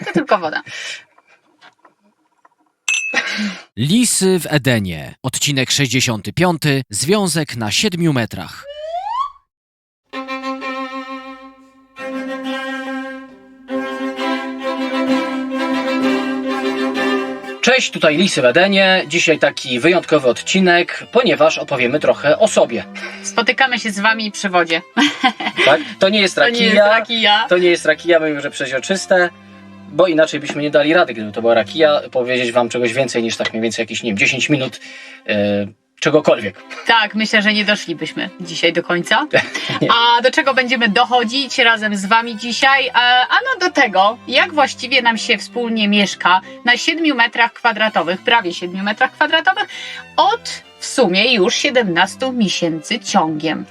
A to tylko woda. Lisy w Edenie. Odcinek 65. Związek na 7 metrach. Cześć, tutaj Lisy w Edenie. Dzisiaj taki wyjątkowy odcinek, ponieważ opowiemy trochę o sobie. Spotykamy się z wami przy wodzie. Tak? To nie jest To nie rakija, jest rakija. to nie jest rakija, mówimy, że przeźroczyste, bo inaczej byśmy nie dali rady, gdyby to była rakija, powiedzieć wam czegoś więcej niż tak mniej więcej jakieś, nie wiem, 10 minut e, czegokolwiek. Tak, myślę, że nie doszlibyśmy dzisiaj do końca. A do czego będziemy dochodzić razem z wami dzisiaj? E, Ano do tego, jak właściwie nam się wspólnie mieszka na 7 metrach kwadratowych, prawie 7 metrach kwadratowych, od w sumie już 17 miesięcy ciągiem.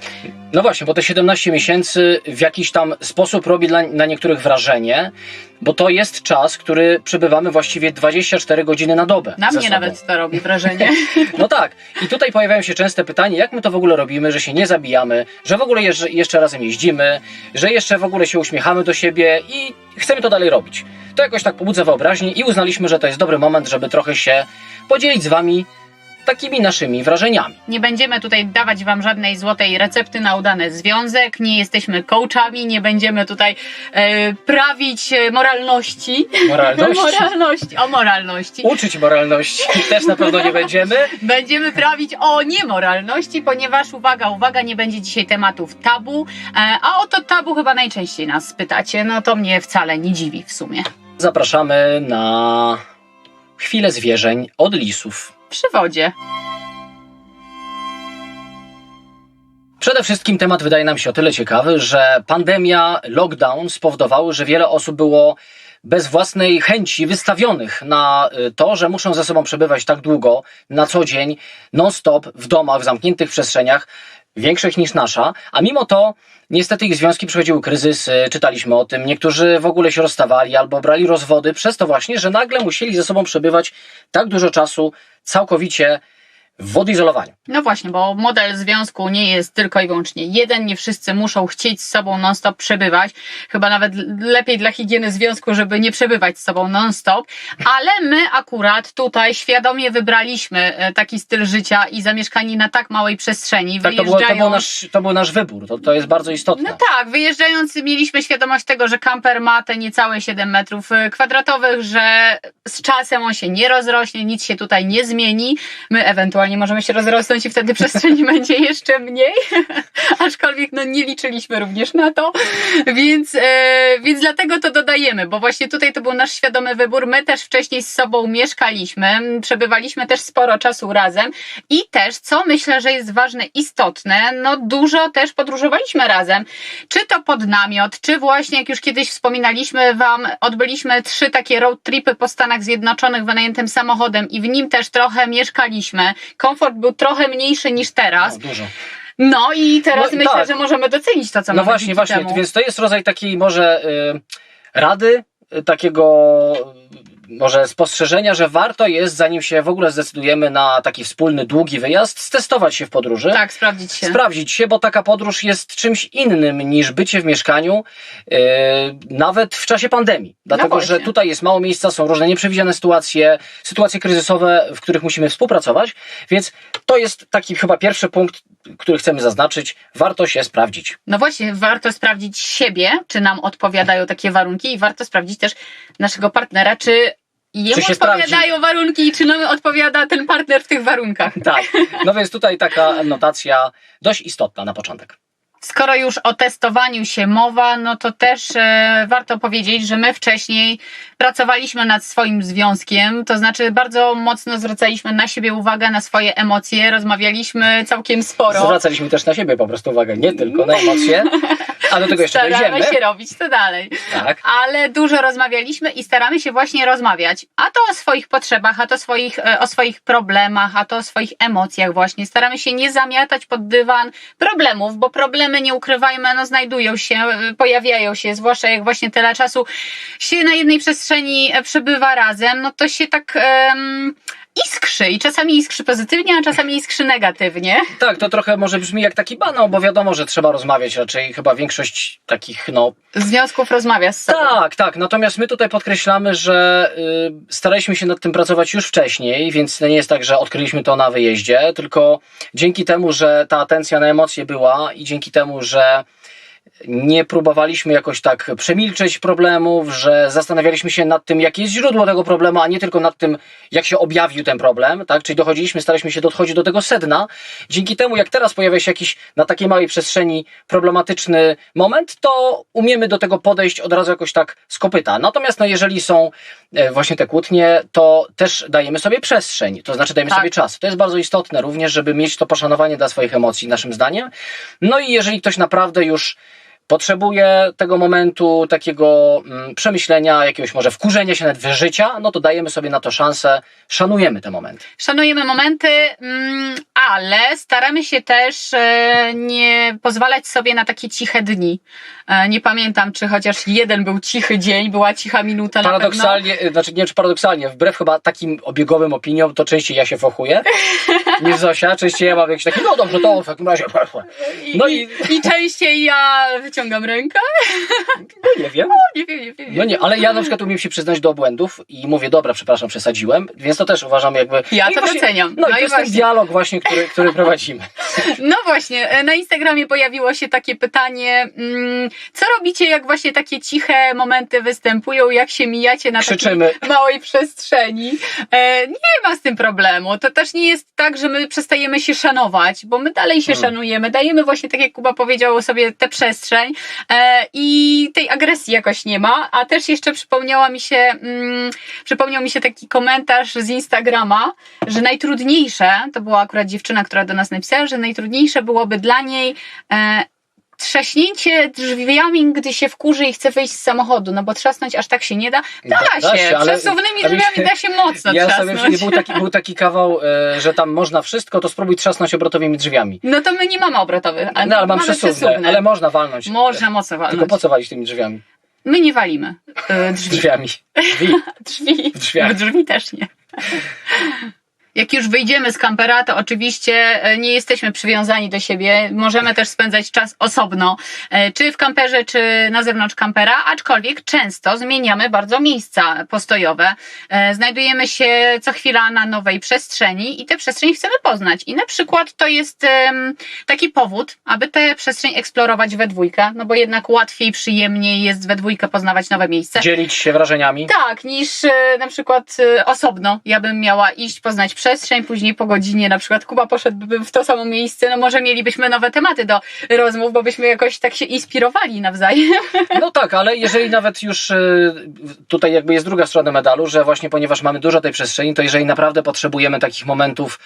No właśnie, bo te 17 miesięcy w jakiś tam sposób robi dla, na niektórych wrażenie, bo to jest czas, który przebywamy właściwie 24 godziny na dobę. Na mnie sobą. nawet to robi wrażenie. No tak. I tutaj pojawiają się częste pytanie, jak my to w ogóle robimy, że się nie zabijamy, że w ogóle jeszcze, jeszcze razem jeździmy, że jeszcze w ogóle się uśmiechamy do siebie i chcemy to dalej robić. To jakoś tak pobudza wyobraźnię i uznaliśmy, że to jest dobry moment, żeby trochę się podzielić z wami takimi naszymi wrażeniami. Nie będziemy tutaj dawać Wam żadnej złotej recepty na udany związek, nie jesteśmy coachami, nie będziemy tutaj e, prawić e, moralności. Moralności. moralności, o moralności. Uczyć moralności też na pewno nie będziemy. Będziemy prawić o niemoralności, ponieważ uwaga, uwaga, nie będzie dzisiaj tematów tabu, e, a o to tabu chyba najczęściej nas pytacie, no to mnie wcale nie dziwi w sumie. Zapraszamy na chwilę zwierzeń od lisów. Przy wodzie. Przede wszystkim temat wydaje nam się o tyle ciekawy, że pandemia, lockdown spowodowały, że wiele osób było bez własnej chęci wystawionych na y, to, że muszą ze sobą przebywać tak długo, na co dzień, non-stop, w domach, w zamkniętych przestrzeniach, większych niż nasza, a mimo to niestety ich związki przechodziły kryzys, czytaliśmy o tym, niektórzy w ogóle się rozstawali albo brali rozwody przez to właśnie, że nagle musieli ze sobą przebywać tak dużo czasu całkowicie w odizolowaniu. No właśnie, bo model związku nie jest tylko i wyłącznie jeden, nie wszyscy muszą chcieć z sobą non-stop przebywać. Chyba nawet lepiej dla higieny związku, żeby nie przebywać z sobą non-stop, ale my akurat tutaj świadomie wybraliśmy e, taki styl życia i zamieszkani na tak małej przestrzeni, Tak, to, było, to, był nasz, to był nasz wybór, to, to jest bardzo istotne. No tak, wyjeżdżając mieliśmy świadomość tego, że kamper ma te niecałe 7 metrów y, kwadratowych, że z czasem on się nie rozrośnie, nic się tutaj nie zmieni. My ewentualnie możemy się rozrosnąć i wtedy przestrzeni będzie jeszcze mniej, aczkolwiek no nie liczyliśmy również na to, więc, e, więc dlatego to dodajemy, bo właśnie tutaj to był nasz świadomy wybór. My też wcześniej z sobą mieszkaliśmy, przebywaliśmy też sporo czasu razem i też, co myślę, że jest ważne, istotne, no dużo też podróżowaliśmy razem. Czy to pod namiot, czy właśnie, jak już kiedyś wspominaliśmy Wam, odbyliśmy trzy takie road tripy po Stanach Zjednoczonych wynajętym samochodem i w nim też trochę mieszkaliśmy. Komfort był trochę mniejszy niż teraz. No, dużo. No i teraz No, myślę, tak. że możemy docenić to, co No właśnie, właśnie, temu. więc to jest rodzaj takiej może y, rady, y, takiego może spostrzeżenia, że warto jest, zanim się w ogóle zdecydujemy na taki wspólny, długi wyjazd, stestować się w podróży. Tak, sprawdzić się. Sprawdzić się, bo taka podróż jest czymś innym niż bycie w mieszkaniu, yy, nawet w czasie pandemii. Dlatego, No że tutaj jest mało miejsca, są różne nieprzewidziane sytuacje, sytuacje kryzysowe, w których musimy współpracować, więc to jest taki chyba pierwszy punkt, który chcemy zaznaczyć. Warto się sprawdzić. No właśnie, warto sprawdzić siebie, czy nam odpowiadają takie warunki i warto sprawdzić też naszego partnera, czy jemu się odpowiadają warunki i czy nam odpowiada ten partner w tych warunkach. Tak, no więc tutaj taka notacja dość istotna na początek. Skoro już o testowaniu się mowa, no to też e, warto powiedzieć, że my wcześniej pracowaliśmy nad swoim związkiem, to znaczy bardzo mocno zwracaliśmy na siebie uwagę, na swoje emocje, rozmawialiśmy całkiem sporo. Zwracaliśmy też na siebie po prostu uwagę, nie tylko na emocje, a do tego jeszcze Staramy dojdziemy. się robić to dalej. Tak. ale dużo rozmawialiśmy i staramy się właśnie rozmawiać. A to o swoich potrzebach, a to swoich, e, o swoich problemach, a to o swoich emocjach właśnie. Staramy się nie zamiatać pod dywan problemów, bo problemy, nie ukrywajmy, no znajdują się, e, pojawiają się, zwłaszcza jak właśnie tyle czasu się na jednej przestrzeni e, przebywa razem, no to się tak... em, iskrzy i czasami iskrzy pozytywnie, a czasami iskrzy negatywnie. Tak, to trochę może brzmi jak taki banał, bo wiadomo, że trzeba rozmawiać raczej. Chyba większość takich, no, Związków rozmawia z sobą. Tak, tak. Natomiast my tutaj podkreślamy, że y, staraliśmy się nad tym pracować już wcześniej, więc nie jest tak, że odkryliśmy to na wyjeździe, tylko dzięki temu, że ta atencja na emocje była i dzięki temu, że nie próbowaliśmy jakoś tak przemilczeć problemów, że zastanawialiśmy się nad tym, jakie jest źródło tego problemu, a nie tylko nad tym, jak się objawił ten problem, tak? Czyli dochodziliśmy, staraliśmy się dochodzić do tego sedna. Dzięki temu, jak teraz pojawia się jakiś na takiej małej przestrzeni problematyczny moment, to umiemy do tego podejść od razu jakoś tak z kopyta. Natomiast no, jeżeli są e, właśnie te kłótnie, to też dajemy sobie przestrzeń, to znaczy dajemy Tak. sobie czas. To jest bardzo istotne również, żeby mieć to poszanowanie dla swoich emocji, naszym zdaniem. No i jeżeli ktoś naprawdę już potrzebuje tego momentu takiego mm, przemyślenia, jakiegoś może wkurzenia się, nawet wyżycia, no to dajemy sobie na to szansę, szanujemy te momenty. Szanujemy momenty, mm, ale staramy się też e, nie pozwalać sobie na takie ciche dni. E, Nie pamiętam, czy chociaż jeden był cichy dzień, była cicha minuta. Paradoksalnie, znaczy nie wiem czy paradoksalnie, wbrew chyba takim obiegowym opiniom, to częściej ja się fochuję niż Zosia. Częściej ja mam jakiś taki, no dobrze, to w takim razie. No i I częściej ja wyciągam rękę. no nie wiem. Nie wiem, nie wiem. No nie, ale ja na przykład umiem się przyznać do błędów i mówię, dobra, przepraszam, przesadziłem, więc to też uważam jakby... Ja No to właśnie- doceniam. No, No i to jest ten właśnie. dialog właśnie, który, który prowadzimy. No właśnie, e, na Instagramie pojawiło się takie pytanie, mm, co robicie, jak właśnie takie ciche momenty występują, jak się mijacie na Krzyczymy. takiej małej przestrzeni? E, nie ma z tym problemu. To też nie jest tak, że my przestajemy się szanować, bo my dalej się Mm. szanujemy, dajemy właśnie, tak jak Kuba powiedział sobie, tę przestrzeń e, i tej agresji jakoś nie ma, a też jeszcze przypomniała mi się, mm, przypomniał mi się taki komentarz z Instagrama, że najtrudniejsze, to była akurat dziewczyna, która do nas napisała, że najtrudniejsze byłoby dla niej e, trzaśnięcie drzwiami, gdy się wkurzy i chce wyjść z samochodu, no bo trzasnąć aż tak się nie da. Da, Da się, się, ale- przesuwnymi ale- drzwiami da się mocno Ja sobie trzasnąć. myślę, był taki, był taki kawał, e, że tam można wszystko, to spróbuj trzasnąć obrotowymi drzwiami. No to my nie mamy obrotowych, a No ale mam mamy przesuwne, ale można walnąć. Można mocno Tylko walnąć. po co walić tymi drzwiami? My nie walimy e, drzwi. Drzwiami. Drzwi. Drzwi. W drzwi też nie. Jak już wyjdziemy z kampera, to oczywiście e, nie jesteśmy przywiązani do siebie. Możemy też spędzać czas osobno, e, czy w kamperze, czy na zewnątrz kampera, aczkolwiek często zmieniamy bardzo miejsca postojowe. E, Znajdujemy się co chwila na nowej przestrzeni i tę przestrzeń chcemy poznać. I na przykład to jest taki powód, aby tę przestrzeń eksplorować we dwójkę, no bo jednak łatwiej, przyjemniej jest we dwójkę poznawać nowe miejsca. Dzielić się wrażeniami. Tak, niż na przykład osobno. Ja bym miała iść, poznać przestrzeń, później po godzinie na przykład Kuba poszedłby w to samo miejsce, no może mielibyśmy nowe tematy do rozmów, bo byśmy jakoś tak się inspirowali nawzajem. No tak, ale jeżeli nawet już e, tutaj jakby jest druga strona medalu, że właśnie ponieważ mamy dużo tej przestrzeni, to jeżeli naprawdę potrzebujemy takich momentów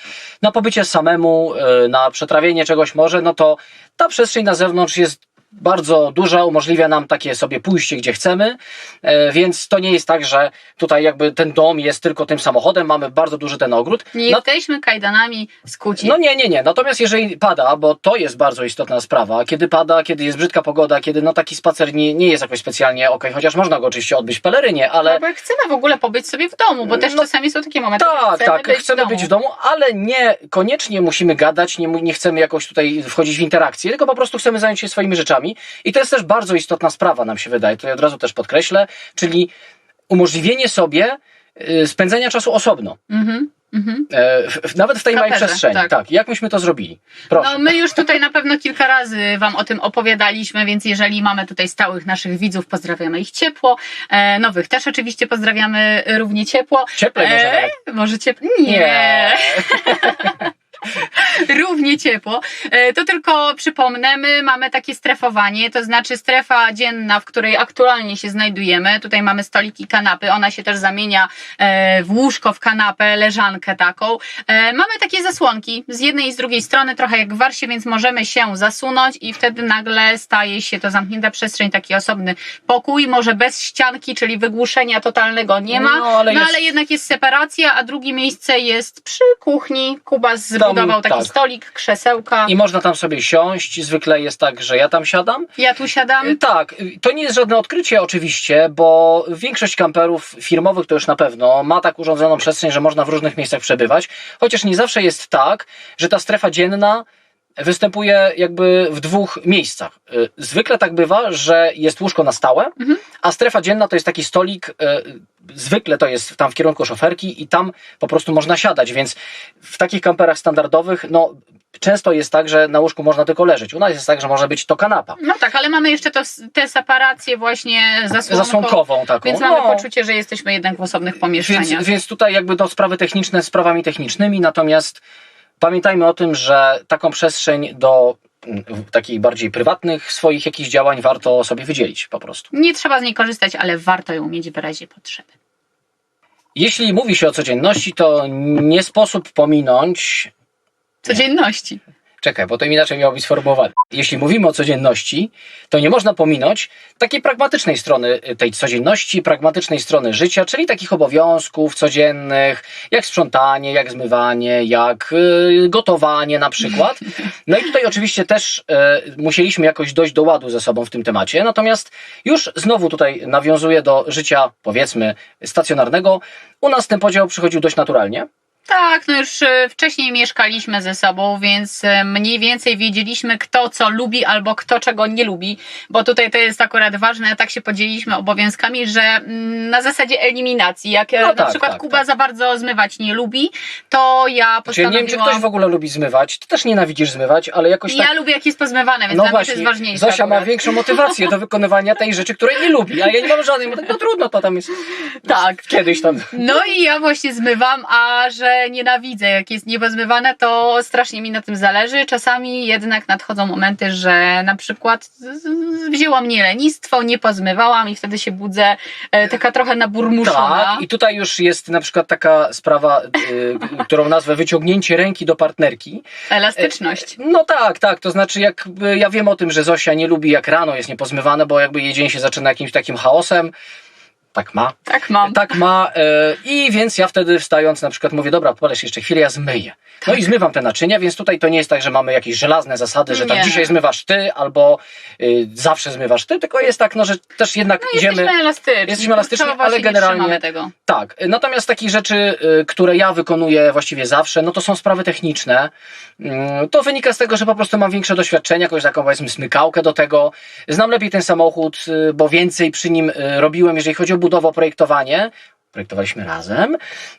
na pobycie samemu, e, na przetrawienie czegoś może, no to ta przestrzeń na zewnątrz jest bardzo duża, umożliwia nam takie sobie pójście, gdzie chcemy, e, więc to nie jest tak, że tutaj jakby ten dom jest tylko tym samochodem, mamy bardzo duży ten ogród. Nie No, jesteśmy kajdanami skuci. no nie, nie, nie. Natomiast jeżeli pada, bo to jest bardzo istotna sprawa, kiedy pada, kiedy jest brzydka pogoda, kiedy no taki spacer nie, nie jest jakoś specjalnie okej, chociaż można go oczywiście odbyć w pelerynie, ale Ale... Bo chcemy w ogóle pobyć sobie w domu, bo też No, czasami są takie momenty, tak, chcemy, tak, być, chcemy w być w domu, ale nie koniecznie musimy gadać, nie, nie chcemy jakoś tutaj wchodzić w interakcję, tylko po prostu chcemy zająć się swoimi rzeczami. I to jest też bardzo istotna sprawa, nam się wydaje, to ja od razu też podkreślę, czyli umożliwienie sobie y, spędzenia czasu osobno. Mhm, mhm. E, nawet w tej małej przestrzeni. tak. Tak. Jak myśmy to zrobili? Proszę. No my już tutaj na pewno kilka razy Wam o tym opowiadaliśmy, więc jeżeli mamy tutaj stałych naszych widzów, pozdrawiamy ich ciepło. E, nowych też oczywiście pozdrawiamy równie ciepło. Cieplej może E, może ciepło? Nie. Równie ciepło. E, To tylko przypomnę, my mamy takie strefowanie, to znaczy strefa dzienna, w której aktualnie się znajdujemy. Tutaj mamy stolik i kanapy. Ona się też zamienia e, w łóżko, w kanapę, leżankę taką. E, Mamy takie zasłonki z jednej i z drugiej strony, trochę jak w warsie, więc możemy się zasunąć i wtedy nagle staje się to zamknięta przestrzeń, taki osobny pokój, może bez ścianki, czyli wygłuszenia totalnego nie ma, No, ale jest- ale jednak jest separacja, a drugie miejsce jest przy kuchni. Kuba z Tam zbudował taki tak. stolik, krzesełka. I można tam sobie siąść. Zwykle jest tak, że ja tam siadam. Ja tu siadam. Y, Tak, y, to nie jest żadne odkrycie oczywiście, bo większość kamperów firmowych to już na pewno ma tak urządzoną przestrzeń, że można w różnych miejscach przebywać, chociaż nie zawsze jest tak, że ta strefa dzienna występuje jakby w dwóch miejscach. Y, Zwykle tak bywa, że jest łóżko na stałe, a strefa dzienna to jest taki stolik, y, zwykle to jest tam w kierunku szoferki i tam po prostu można siadać, więc w takich kamperach standardowych, no często jest tak, że na łóżku można tylko leżeć. U nas jest tak, że może być to kanapa. No tak, ale mamy jeszcze to, tę separację właśnie zasłonką. Zasłonkową taką. Więc no. mamy poczucie, że jesteśmy jednak w osobnych pomieszczeniach. Więc, więc tutaj jakby to sprawy techniczne z sprawami technicznymi, natomiast pamiętajmy o tym, że taką przestrzeń do mm, takich bardziej prywatnych swoich jakichś działań warto sobie wydzielić po prostu. Nie trzeba z niej korzystać, ale warto ją mieć w razie potrzeby. Jeśli mówi się o codzienności, to nie sposób pominąć Codzienności. Czekaj, bo to inaczej miało być sformułowane. Jeśli mówimy o codzienności, to nie można pominąć takiej pragmatycznej strony y, tej codzienności, pragmatycznej strony życia, czyli takich obowiązków codziennych, jak sprzątanie, jak zmywanie, jak y, gotowanie na przykład. No i tutaj oczywiście też y, musieliśmy jakoś dojść do ładu ze sobą w tym temacie, natomiast już znowu tutaj nawiązuję do życia, powiedzmy, stacjonarnego. U nas ten podział przychodził dość naturalnie. Tak, no już e, wcześniej mieszkaliśmy ze sobą, więc e, mniej więcej wiedzieliśmy, kto co lubi albo kto czego nie lubi, bo tutaj to jest akurat ważne, tak się podzieliliśmy obowiązkami, że mm, na zasadzie eliminacji, jak e, No na tak, przykład tak, Kuba tak. za bardzo zmywać nie lubi, to ja postanowiłam... nie wiem, czy ktoś w ogóle lubi zmywać. Ty też nienawidzisz zmywać, ale jakoś tak Ja lubię jak jest pozmywane, więc No dla mnie to właśnie, jest ważniejsze. Zosia ma akurat. większą motywację do wykonywania tej rzeczy, której nie lubi, a ja nie mam żadnej, bo tak, no trudno, to tam jest Tak. kiedyś tam. No i ja właśnie zmywam, a że nienawidzę, jak jest niepozmywane, to strasznie mi na tym zależy. Czasami jednak nadchodzą momenty, że na przykład wzięło mnie lenistwo, nie pozmywałam i wtedy się budzę e, taka trochę naburmuszona. Tak, i tutaj już jest na przykład taka sprawa, y, którą nazwę wyciągnięcie ręki do partnerki. Elastyczność. No tak, tak, to znaczy jakby ja wiem o tym, że Zosia nie lubi jak rano jest niepozmywane, bo jakby jej dzień się zaczyna jakimś takim chaosem. Tak ma. Tak mam. Tak ma. e, I więc ja wtedy wstając na przykład mówię, dobra, poleż jeszcze chwilę, ja zmyję. No i zmywam te naczynia, więc tutaj to nie jest tak, że mamy jakieś żelazne zasady, że tak Nie. dzisiaj zmywasz ty, albo y, zawsze zmywasz ty, tylko jest tak, no, że też jednak No, idziemy. jesteśmy elastyczni. Jesteśmy elastyczni, ale generalnie- tego. Tak, natomiast takich rzeczy, y, które ja wykonuję właściwie zawsze, no to są sprawy techniczne. Mm, To wynika z tego, że po prostu mam większe doświadczenie, jakąś taką powiedzmy smykałkę do tego. Znam lepiej ten samochód, y, bo więcej przy nim y, robiłem, jeżeli chodzi o budowę, o projektowanie. Projektowaliśmy razem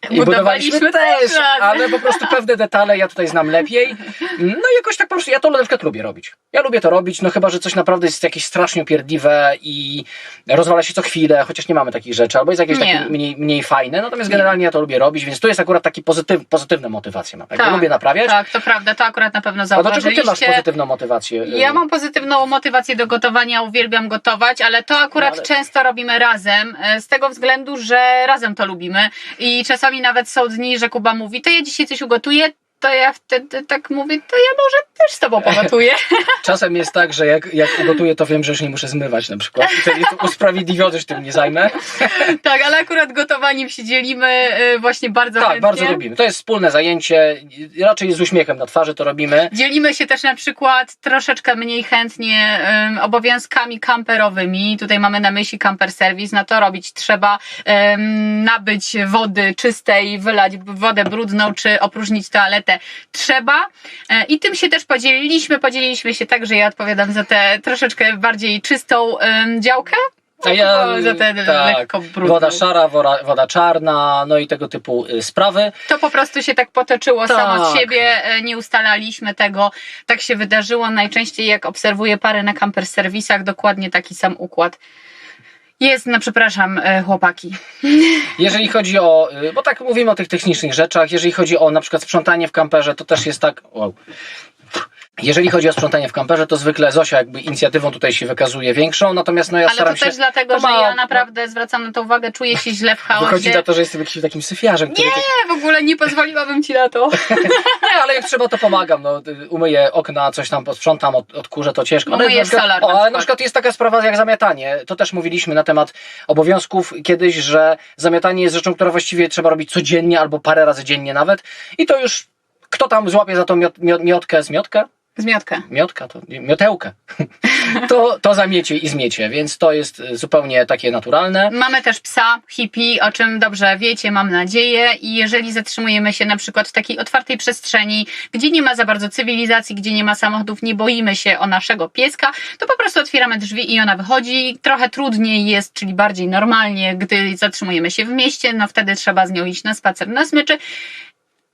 i Budowaliśmy budowaliśmy też razem. ale po prostu pewne detale ja tutaj znam lepiej. No i jakoś tak po prostu, ja to na przykład lubię robić. Ja lubię to robić, no chyba, że coś naprawdę jest jakieś strasznie upierdliwe i rozwala się co chwilę, chociaż nie mamy takich rzeczy, albo jest jakieś Nie. takie mniej, mniej fajne, natomiast generalnie ja to lubię robić, więc to jest akurat taki pozytyw, mam. Jakby Tak, lubię naprawiać. Tak, to prawda, to akurat na pewno A do czego zauważyliście. ty masz pozytywną motywację? y, Ja mam pozytywną motywację do gotowania, uwielbiam gotować, ale to akurat No, ale- często robimy razem, e, z tego względu, że razem to lubimy. I czasami nawet są dni, że Kuba mówi, to ja dzisiaj coś ugotuję, to ja wtedy tak mówię, to ja może też z tobą pogotuję. Czasem jest tak, że jak, jak ugotuję, to wiem, że już nie muszę zmywać na przykład. I wtedy to usprawiedliwione, że tym nie zajmę. tak, ale akurat gotowaniem się dzielimy e, właśnie bardzo Tak, chętnie. bardzo lubimy. To jest wspólne zajęcie, raczej z uśmiechem na twarzy to robimy. Dzielimy się też na przykład troszeczkę mniej chętnie em, obowiązkami kamperowymi. Tutaj mamy na myśli camper service. Na to robić trzeba em, nabyć wody czystej, wylać wodę brudną czy opróżnić toaletę. Trzeba. E, I tym się też podzieliliśmy. Podzieliliśmy się tak, że ja odpowiadam za tę troszeczkę bardziej czystą działkę. A ja, za tę tak, lekko brudną. woda szara, woda, woda czarna, no i tego typu y, sprawy. To po prostu się tak potoczyło Tak. samo z siebie, e, nie ustalaliśmy tego, tak się wydarzyło. Najczęściej jak obserwuję pary na camper serwisach, dokładnie taki sam układ. Jest, no przepraszam, e, chłopaki. Jeżeli chodzi o, y, bo tak mówimy o tych technicznych rzeczach, jeżeli chodzi o na przykład sprzątanie w kamperze, to też jest tak, wow. Jeżeli chodzi o sprzątanie w kamperze, to zwykle Zosia jakby inicjatywą tutaj się wykazuje większą, natomiast no ja Ale to staram też się... dlatego, że ja naprawdę zwracam na to uwagę, czuję się źle w chaosie. Wychodzi na to, że jestem jakimś takim syfiarzem, który... tak- Nie, w ogóle nie pozwoliłabym ci na to. Nie, ale jak trzeba, to pomagam. No, umyję okna, coś tam posprzątam, od, odkurzę, to ciężko. Ale Umyjesz na przykład, solar ale na przykład jest taka sprawa jak zamiatanie. To też mówiliśmy na temat obowiązków kiedyś, że zamiatanie jest rzeczą, która właściwie trzeba robić codziennie albo parę razy dziennie nawet. I to już Kto tam złapie za tą miot, miot, miotkę, zmiotkę? Zmiotkę. Miotka, to nie, miotełkę. to, to zamiecie i zmiecie, więc to jest y, zupełnie takie naturalne. Mamy też psa, hippie, o czym dobrze wiecie, mam nadzieję. I jeżeli zatrzymujemy się na przykład w takiej otwartej przestrzeni, gdzie nie ma za bardzo cywilizacji, gdzie nie ma samochodów, nie boimy się o naszego pieska, to po prostu otwieramy drzwi i ona wychodzi. Trochę trudniej jest, czyli bardziej normalnie, gdy zatrzymujemy się w mieście, no wtedy trzeba z nią iść na spacer na smyczy.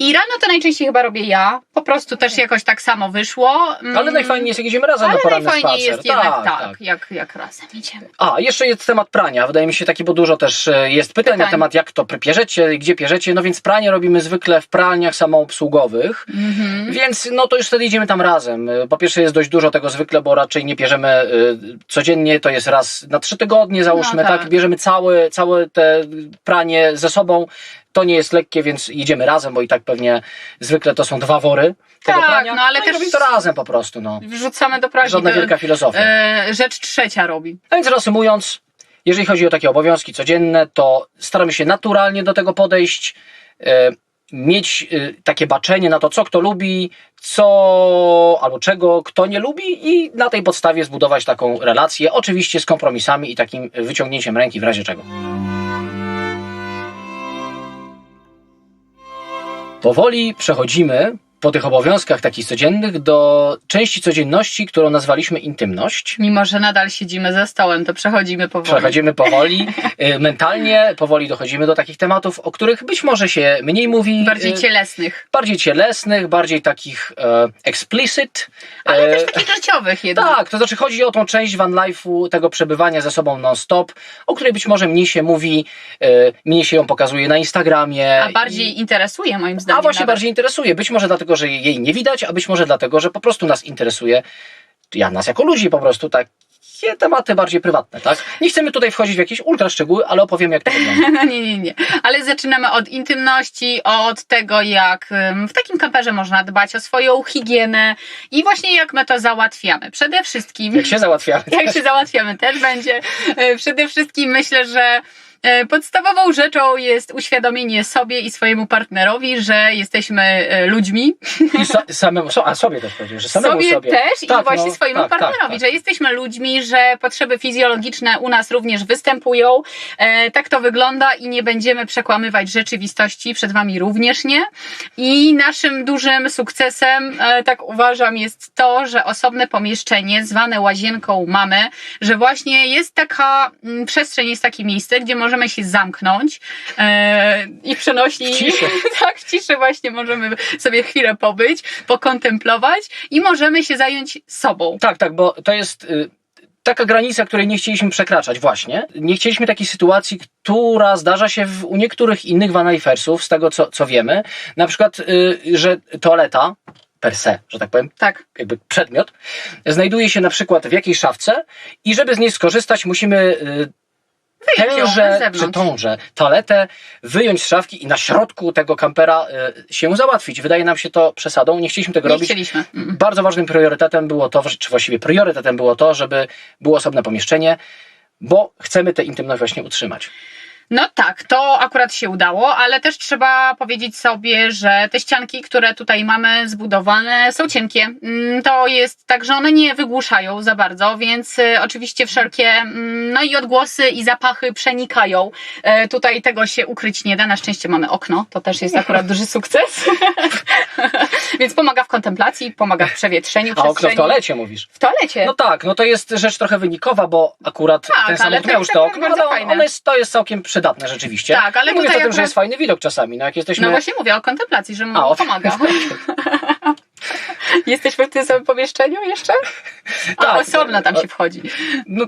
I rano to najczęściej chyba robię ja. Po prostu też jakoś tak samo wyszło. Mm, Ale najfajniej jest, jak idziemy razem Ale na poranny najfajniej spacer. jest jednak tak, tak, tak. Jak, jak razem idziemy. A, jeszcze jest temat prania. Wydaje mi się taki, bo dużo też e, jest pytań, na Pytań. temat jak to pierzecie, gdzie pierzecie. No więc pranie robimy zwykle w pralniach samoobsługowych. Mhm. Więc no to już wtedy idziemy tam razem. E, Po pierwsze jest dość dużo tego zwykle, bo raczej nie bierzemy y, codziennie, to jest raz na trzy tygodnie załóżmy, No tak. tak. Bierzemy całe, całe te pranie ze sobą. To nie jest lekkie, więc idziemy razem, bo i tak pewnie zwykle to są dwa wory tego Tak, prania. no ale i też- robimy to razem po prostu, no. Wrzucamy do pralni. Żadna to, wielka filozofia. e, rzecz trzecia robi. A więc reasumując, jeżeli chodzi o takie obowiązki codzienne, to staramy się naturalnie do tego podejść, e, mieć e, takie baczenie na to, co kto lubi, co albo czego kto nie lubi i na tej podstawie zbudować taką relację, oczywiście z kompromisami i takim wyciągnięciem ręki w razie czego. Powoli przechodzimy po tych obowiązkach takich codziennych do części codzienności, którą nazwaliśmy intymność. Mimo, że nadal siedzimy za stołem, to przechodzimy powoli. Przechodzimy powoli, y, mentalnie, powoli dochodzimy do takich tematów, o których być może się mniej mówi. Bardziej y, cielesnych. bardziej cielesnych, bardziej takich e, explicit. Ale E, też takich życiowych jednak. tak, to znaczy chodzi o tą część van life'u, tego przebywania ze sobą non-stop, o której być może mniej się mówi, e, mniej się ją pokazuje na Instagramie. A bardziej i- interesuje moim zdaniem. a właśnie nawet. bardziej interesuje. Być może dlatego, że jej nie widać, a być może dlatego, że po prostu nas interesuje, ja nas jako ludzi po prostu takie tematy bardziej prywatne, tak? Nie chcemy tutaj wchodzić w jakieś ultra szczegóły, ale opowiemy jak to wygląda. No nie, nie, nie. Ale zaczynamy od intymności, od tego, jak w takim kamperze można dbać o swoją higienę i właśnie jak my to załatwiamy. Przede wszystkim. Jak się załatwiamy. jak się załatwiamy też będzie. E, Przede wszystkim myślę, że podstawową rzeczą jest uświadomienie sobie i swojemu partnerowi, że jesteśmy e, ludźmi. I so, samemu, a sobie też powiedzieć, że samemu sobie, sobie. też i Tak, właśnie no, swojemu tak, tak, partnerowi, tak. że jesteśmy ludźmi, że potrzeby fizjologiczne u nas również występują. E, tak to wygląda i nie będziemy przekłamywać rzeczywistości, przed Wami również nie. I naszym dużym sukcesem, e, tak uważam, jest to, że osobne pomieszczenie zwane łazienką mamy, że właśnie jest taka mm, przestrzeń, jest takie miejsce, gdzie możemy się zamknąć e, i przenośni W ciszy. tak, w ciszy właśnie możemy sobie chwilę pobyć, pokontemplować i możemy się zająć sobą. Tak, tak, bo to jest y, taka granica, której nie chcieliśmy przekraczać właśnie. Nie chcieliśmy takiej sytuacji, która zdarza się w, u niektórych innych vanlifersów, z tego co, co wiemy. Na przykład, y, że toaleta per se, że tak powiem, Tak, jakby przedmiot, znajduje się na przykład w jakiejś szafce i żeby z niej skorzystać, musimy y, tęże, czy tąże toaletę wyjąć z szafki i na środku tego kampera y, się załatwić. Wydaje nam się to przesadą, nie chcieliśmy tego Nie robić. chcieliśmy. Mm. Bardzo ważnym priorytetem było to, czy właściwie priorytetem było to, żeby było osobne pomieszczenie, bo chcemy tę intymność właśnie utrzymać. No tak, to akurat się udało, ale też trzeba powiedzieć sobie, że te ścianki, które tutaj mamy zbudowane, są cienkie. Mm, To jest tak, że one nie wygłuszają za bardzo, więc y, oczywiście wszelkie, mm, no i odgłosy i zapachy przenikają. E, Tutaj tego się ukryć nie da. Na szczęście mamy okno, to też jest akurat duży sukces. więc pomaga w kontemplacji, pomaga w przewietrzeniu A okno w toalecie mówisz? W toalecie. No tak, no to jest rzecz trochę wynikowa, bo akurat Tak, ten samochód miał już to okno, ale jest, to jest całkiem przydatne rzeczywiście. Tak, ale Nie mówiąc o tym, że jest fajny widok czasami, no jak jesteśmy... No właśnie mówię o kontemplacji, że mu pomaga. Jesteśmy w tym samym pomieszczeniu jeszcze? A Tak. osobno tam się wchodzi. No,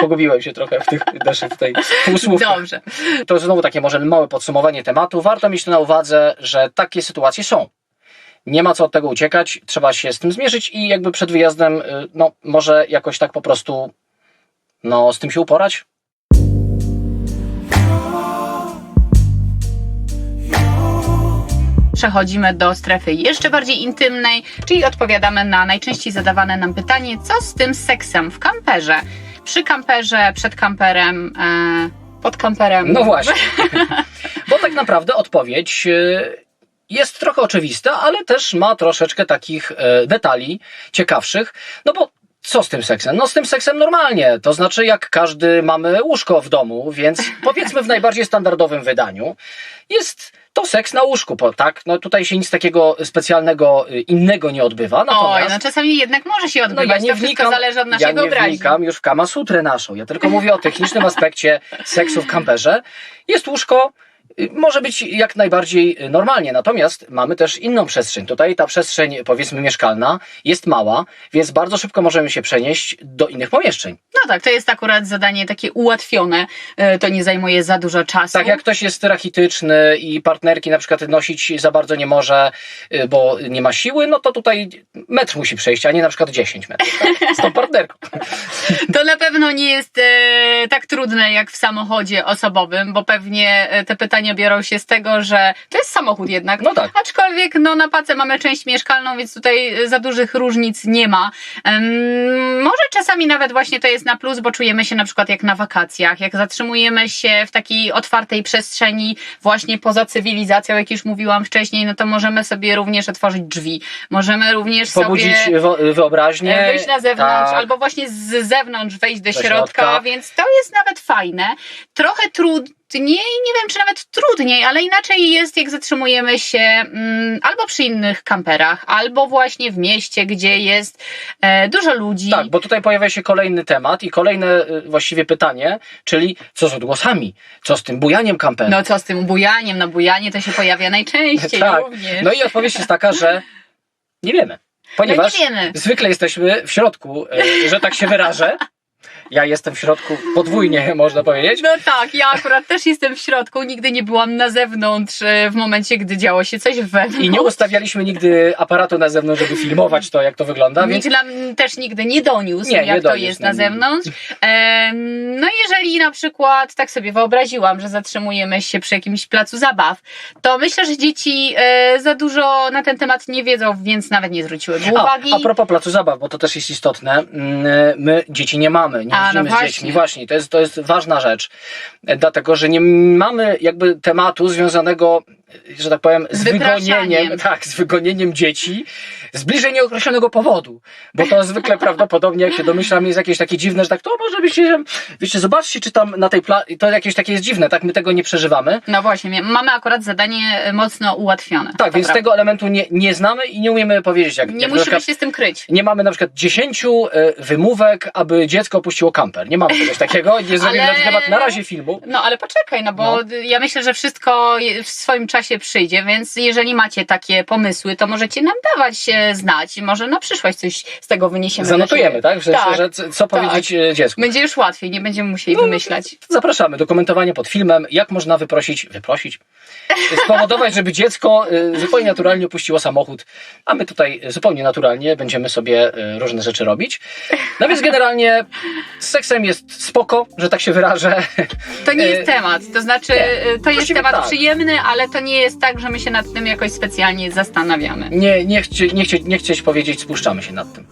pogubiłem się trochę w tych naszych tutaj półsłówkach. Dobrze. To znowu takie może małe podsumowanie tematu. Warto mieć to na uwadze, że takie sytuacje są. Nie ma co od tego uciekać, trzeba się z tym zmierzyć i jakby przed wyjazdem, y, no może jakoś tak po prostu no, z tym się uporać. Przechodzimy do strefy jeszcze bardziej intymnej, czyli odpowiadamy na najczęściej zadawane nam pytanie, co z tym seksem w kamperze? Przy kamperze, przed kamperem, e, pod kamperem. No właśnie. Bo tak naprawdę odpowiedź y, jest trochę oczywista, ale też ma troszeczkę takich e, detali ciekawszych, no bo co z tym seksem? No z tym seksem normalnie, to znaczy jak każdy mamy łóżko w domu, więc powiedzmy w najbardziej standardowym wydaniu jest to seks na łóżku, bo tak, no tutaj się nic takiego specjalnego y, innego nie odbywa, Oj, natomiast... no czasami jednak może się No odbywać, ja nie to wszystko wnikam, zależy od ja naszej nie wnikam już w Kama Sutrę naszą. Ja tylko mówię o technicznym aspekcie seksu w kamperze. Jest łóżko, może być jak najbardziej y, normalnie, natomiast mamy też inną przestrzeń. Tutaj ta przestrzeń, powiedzmy, mieszkalna jest mała, więc bardzo szybko możemy się przenieść do innych pomieszczeń. No tak, to jest akurat zadanie takie ułatwione, e, to nie zajmuje za dużo czasu. Tak jak ktoś jest rachityczny i partnerki na przykład nosić za bardzo nie może, y, bo nie ma siły, no to tutaj metr musi przejść, a nie na przykład 10 metrów tak? z tą partnerką. To na pewno nie jest tak trudne jak w samochodzie osobowym, bo pewnie te pytania biorą się z tego, że to jest samochód jednak. No tak. Aczkolwiek no, na pace mamy część mieszkalną, więc tutaj e, za dużych różnic nie ma. Em, może czasami nawet właśnie to jest na plus, bo czujemy się na przykład jak na wakacjach, jak zatrzymujemy się w takiej otwartej przestrzeni właśnie poza cywilizacją, jak już mówiłam wcześniej, no to możemy sobie również otworzyć drzwi. Możemy również Pobudzić sobie wyobraźnię. wyjść na zewnątrz, tak. albo właśnie z zewnątrz wejść do, Do środka, środka. więc to jest nawet fajne. Trochę trudniej, nie wiem czy nawet trudniej, ale inaczej jest, jak zatrzymujemy się mm, albo przy innych kamperach, albo właśnie w mieście, gdzie jest e, dużo ludzi. Tak, bo tutaj pojawia się kolejny temat i kolejne y, właściwie pytanie, czyli co z odgłosami? Co z tym bujaniem kampera? No co z tym bujaniem? No bujanie to się pojawia najczęściej tak. również. No i odpowiedź jest taka, że nie wiemy. Ponieważ no nie wiemy. zwykle jesteśmy w środku, y, że tak się wyrażę. Ja jestem w środku podwójnie, można powiedzieć. No tak, ja akurat też jestem w środku, nigdy nie byłam na zewnątrz e, w momencie, gdy działo się coś wewnątrz. I nie ustawialiśmy nigdy aparatu na zewnątrz, żeby filmować to, jak to wygląda, więc Nikt nam też nigdy nie doniósł, Nie, nie jak to doniósł jest nam na zewnątrz. No jeżeli na przykład, tak sobie wyobraziłam, że zatrzymujemy się przy jakimś placu zabaw, to myślę, że dzieci e, za dużo na ten temat nie wiedzą, więc nawet nie zwróciłyby uwagi. A, a propos placu zabaw, bo to też jest istotne, mm, my dzieci nie mamy, nie A, no z właśnie. dziećmi. Właśnie, to jest, to jest ważna rzecz, e, dlatego że nie mamy jakby tematu związanego, że tak powiem, z, Z wygonieniem, tak, z wygonieniem dzieci z bliżej nieokreślonego powodu, bo to zwykle prawdopodobnie, jak się domyślam, jest jakieś takie dziwne, że tak, to może być, że, wiecie, zobaczcie, czy tam na tej pla... to jakieś takie jest dziwne, tak, my tego nie przeżywamy. No właśnie, mamy akurat zadanie e, mocno ułatwione. Tak, więc prawda. tego elementu nie, nie znamy i nie umiemy powiedzieć, jak Nie jak musimy przykład- się z tym kryć. nie mamy na przykład 10 e, wymówek, aby dziecko opuściło kamper. Nie mamy czegoś takiego. Nie zrobimy Ale- na na razie filmu. No ale poczekaj, no bo No. ja myślę, że wszystko w swoim czasie przyjdzie, więc jeżeli macie takie pomysły, to możecie nam dawać e, znać. Może na przyszłość coś z tego wyniesiemy. Zanotujemy, siebie. tak? W sensie, Tak. że co powiedzieć e, dziecku. Będzie już łatwiej, nie będziemy musieli No, wymyślać. Zapraszamy do komentowania pod filmem, jak można wyprosić, wyprosić, spowodować, żeby dziecko e, zupełnie naturalnie opuściło samochód, a my tutaj zupełnie naturalnie będziemy sobie różne rzeczy robić. No więc generalnie z seksem jest spoko, że tak się wyrażę. To nie jest temat. To znaczy, nie. to jest temat tak. przyjemny, ale to nie jest tak, że my się nad tym jakoś specjalnie zastanawiamy. Nie, nie, chcie, nie, chcie, nie chcieć powiedzieć, spuszczamy się nad tym.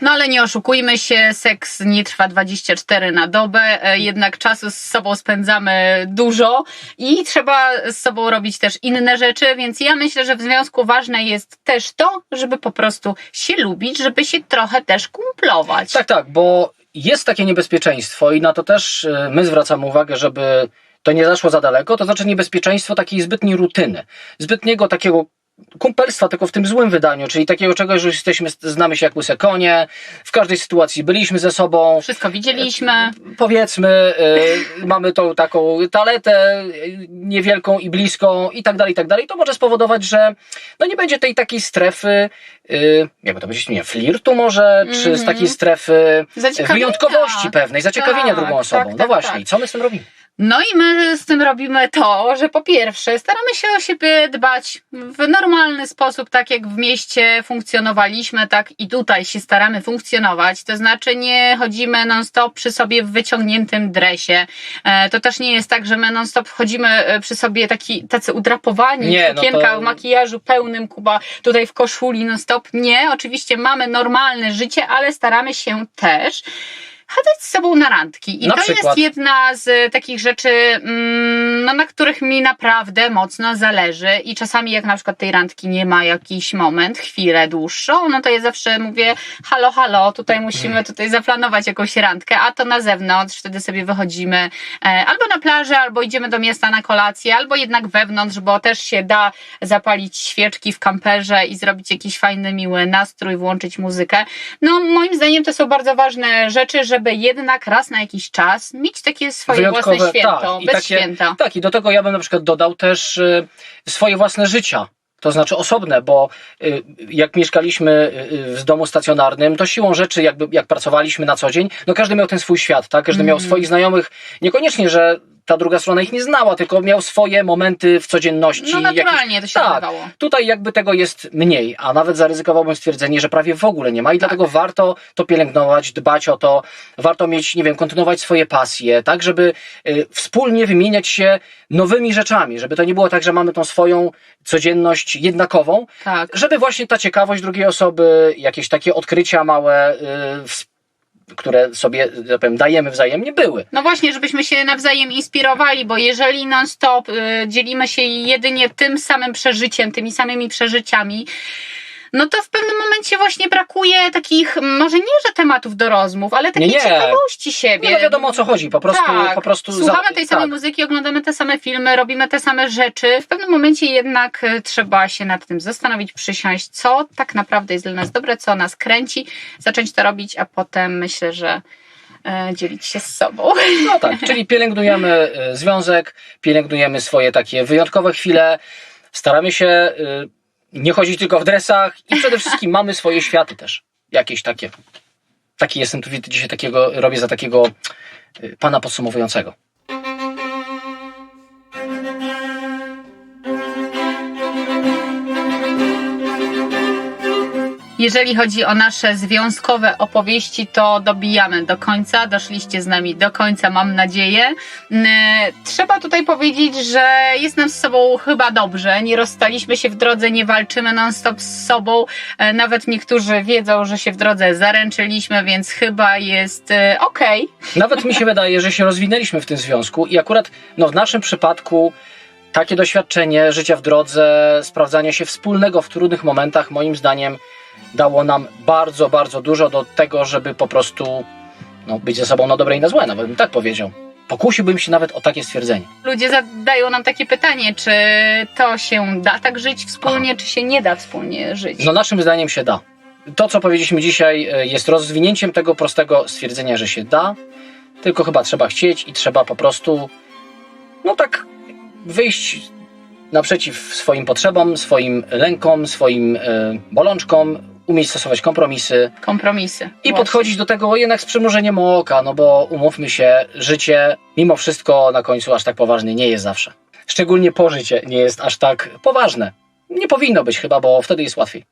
No ale nie oszukujmy się, seks nie trwa 24 na dobę, e, jednak czasu z sobą spędzamy dużo i trzeba z sobą robić też inne rzeczy, więc ja myślę, że w związku ważne jest też to, żeby po prostu się lubić, żeby się trochę też kumplować. Tak, tak, bo jest takie niebezpieczeństwo i na to też e, my zwracamy uwagę, żeby to nie zaszło za daleko, to znaczy niebezpieczeństwo takiej zbytniej rutyny, zbytniego takiego kumpelstwa, tylko w tym złym wydaniu, czyli takiego czegoś, że jesteśmy, znamy się jak łyse konie, w każdej sytuacji byliśmy ze sobą, Wszystko widzieliśmy. powiedzmy, y, mamy tą taką taletę y, niewielką i bliską i tak dalej, i tak dalej, to może spowodować, że no nie będzie tej takiej strefy, y, jakby to powiedzieć, nie, flirtu może, czy z Mhm. takiej strefy wyjątkowości pewnej, zaciekawienia Tak, drugą osobą. tak, no tak, właśnie, tak. i co my z tym robimy? No i my z tym robimy to, że po pierwsze staramy się o siebie dbać w normalny sposób, tak jak w mieście funkcjonowaliśmy, tak i tutaj się staramy funkcjonować. To znaczy nie chodzimy non-stop przy sobie w wyciągniętym dresie. E, To też nie jest tak, że my non-stop chodzimy e, przy sobie taki, tacy udrapowani Nie, w no sukienkach, to- w makijażu pełnym, Kuba tutaj w koszuli non-stop. Nie, oczywiście mamy normalne życie, ale staramy się też chadzać z sobą na randki. I Na to przykład. jest jedna z takich rzeczy, mm, których mi naprawdę mocno zależy. I czasami, jak na przykład tej randki nie ma jakiś moment, chwilę dłuższą, no to ja zawsze mówię: halo, halo, tutaj musimy tutaj zaplanować jakąś randkę, a to na zewnątrz, wtedy sobie wychodzimy e, albo na plażę, albo idziemy do miasta na kolację, albo jednak wewnątrz, bo też się da zapalić świeczki w kamperze i zrobić jakiś fajny, miły nastrój, włączyć muzykę. No, moim zdaniem to są bardzo ważne rzeczy, żeby jednak raz na jakiś czas mieć takie swoje własne święto, tak, bez takie, święta. Tak, i do tego ja bym na przykład dodał też y, swoje własne życia. To znaczy osobne, bo y, jak mieszkaliśmy y, w domu stacjonarnym, to siłą rzeczy, jakby, jak pracowaliśmy na co dzień, no każdy miał ten swój świat, tak? Każdy miał Mhm. swoich znajomych, niekoniecznie, że ta druga strona ich nie znała, tylko miał swoje momenty w codzienności. No jakieś- naturalnie to się tak. Tutaj jakby tego jest mniej, a nawet zaryzykowałbym stwierdzenie, że prawie w ogóle nie ma i Tak. dlatego warto to pielęgnować, dbać o to, warto mieć, nie wiem, kontynuować swoje pasje, tak, żeby y, wspólnie wymieniać się nowymi rzeczami, żeby to nie było tak, że mamy tą swoją codzienność jednakową, Tak. żeby właśnie ta ciekawość drugiej osoby, jakieś takie odkrycia małe, y, które sobie, że tak powiem, dajemy wzajemnie, były. No właśnie, żebyśmy się nawzajem inspirowali, bo jeżeli non-stop y, dzielimy się jedynie tym samym przeżyciem, tymi samymi przeżyciami, no to w pewnym momencie właśnie brakuje takich, może nie, że tematów do rozmów, ale takiej Nie, nie. ciekawości siebie. Nie no wiadomo o co chodzi, po prostu, tak, po prostu słuchamy za- tej samej tak. muzyki, oglądamy te same filmy, robimy te same rzeczy. W pewnym momencie jednak y, trzeba się nad tym zastanowić, przysiąść, co tak naprawdę jest dla nas dobre, co nas kręci, zacząć to robić, a potem myślę, że e, dzielić się z sobą. No tak, czyli pielęgnujemy y, związek, pielęgnujemy swoje takie wyjątkowe chwile, staramy się nie chodzić tylko w dresach i przede wszystkim mamy swoje światy też, jakieś takie. Taki jestem tu dzisiaj takiego, robię za takiego y, pana podsumowującego. Jeżeli chodzi o nasze związkowe opowieści, to dobijamy do końca. Doszliście z nami do końca, mam nadzieję. Mm, Trzeba tutaj powiedzieć, że jest nam z sobą chyba dobrze. Nie rozstaliśmy się w drodze, nie walczymy non-stop z sobą. E, Nawet niektórzy wiedzą, że się w drodze zaręczyliśmy, więc chyba jest e, okej. Nawet mi się wydaje, że się rozwinęliśmy w tym związku i akurat no, w naszym przypadku takie doświadczenie życia w drodze, sprawdzania się wspólnego w trudnych momentach, moim zdaniem, dało nam bardzo, bardzo dużo do tego, żeby po prostu no, być ze sobą na dobre i na złe, nawet bym tak powiedział. Pokusiłbym się nawet o takie stwierdzenie. Ludzie zadają nam takie pytanie, czy to się da tak żyć wspólnie, czy się nie da wspólnie żyć. No naszym zdaniem się da. To, co powiedzieliśmy dzisiaj, e, jest rozwinięciem tego prostego stwierdzenia, że się da, tylko chyba trzeba chcieć i trzeba po prostu, no tak, wyjść naprzeciw swoim potrzebom, swoim lękom, swoim e, bolączkom, umieć stosować kompromisy Kompromisy. i Właśnie. podchodzić do tego jednak z przymrużeniem oka, no bo umówmy się, życie mimo wszystko na końcu aż tak poważnie nie jest zawsze. Szczególnie po życie nie jest aż tak poważne. Nie powinno być chyba, bo wtedy jest łatwiej.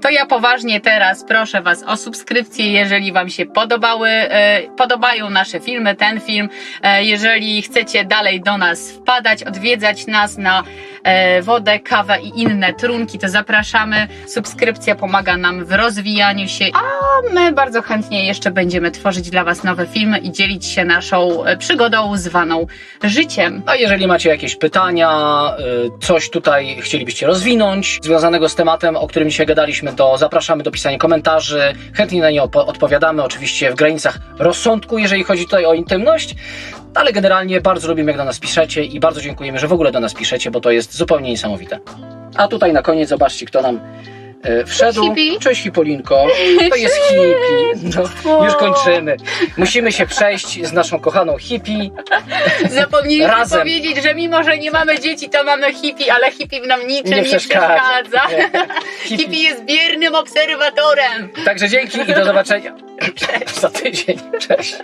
To ja poważnie teraz proszę Was o subskrypcję, jeżeli Wam się podobały, e, podobają nasze filmy, ten film. E, jeżeli chcecie dalej do nas wpadać, odwiedzać nas na e, wodę, kawę i inne trunki, to zapraszamy. Subskrypcja pomaga nam w rozwijaniu się, my bardzo chętnie jeszcze będziemy tworzyć dla Was nowe filmy i dzielić się naszą e, przygodą zwaną życiem. A jeżeli macie jakieś pytania, y, coś tutaj chcielibyście rozwinąć związanego z tematem, o którym dzisiaj gadaliśmy, to zapraszamy do pisania komentarzy. Chętnie na nie odpowiadamy, oczywiście w granicach rozsądku, jeżeli chodzi tutaj o intymność. Ale generalnie bardzo lubimy, jak do nas piszecie i bardzo dziękujemy, że w ogóle do nas piszecie, bo to jest zupełnie niesamowite. A tutaj na koniec zobaczcie, kto nam y, wszedł. hippie. Cześć Hipolinko. To jest hippie. No, już kończymy. Musimy się przejść z naszą kochaną hippie. Zapomnieliśmy Razem. powiedzieć, że mimo, że nie mamy dzieci, to mamy hippie, ale hippie nam niczym Nie nie, przeszkadza. przeszkadza. Hippie. Hippie jest biernym obserwatorem. Także dzięki i do zobaczenia za tydzień. Cześć.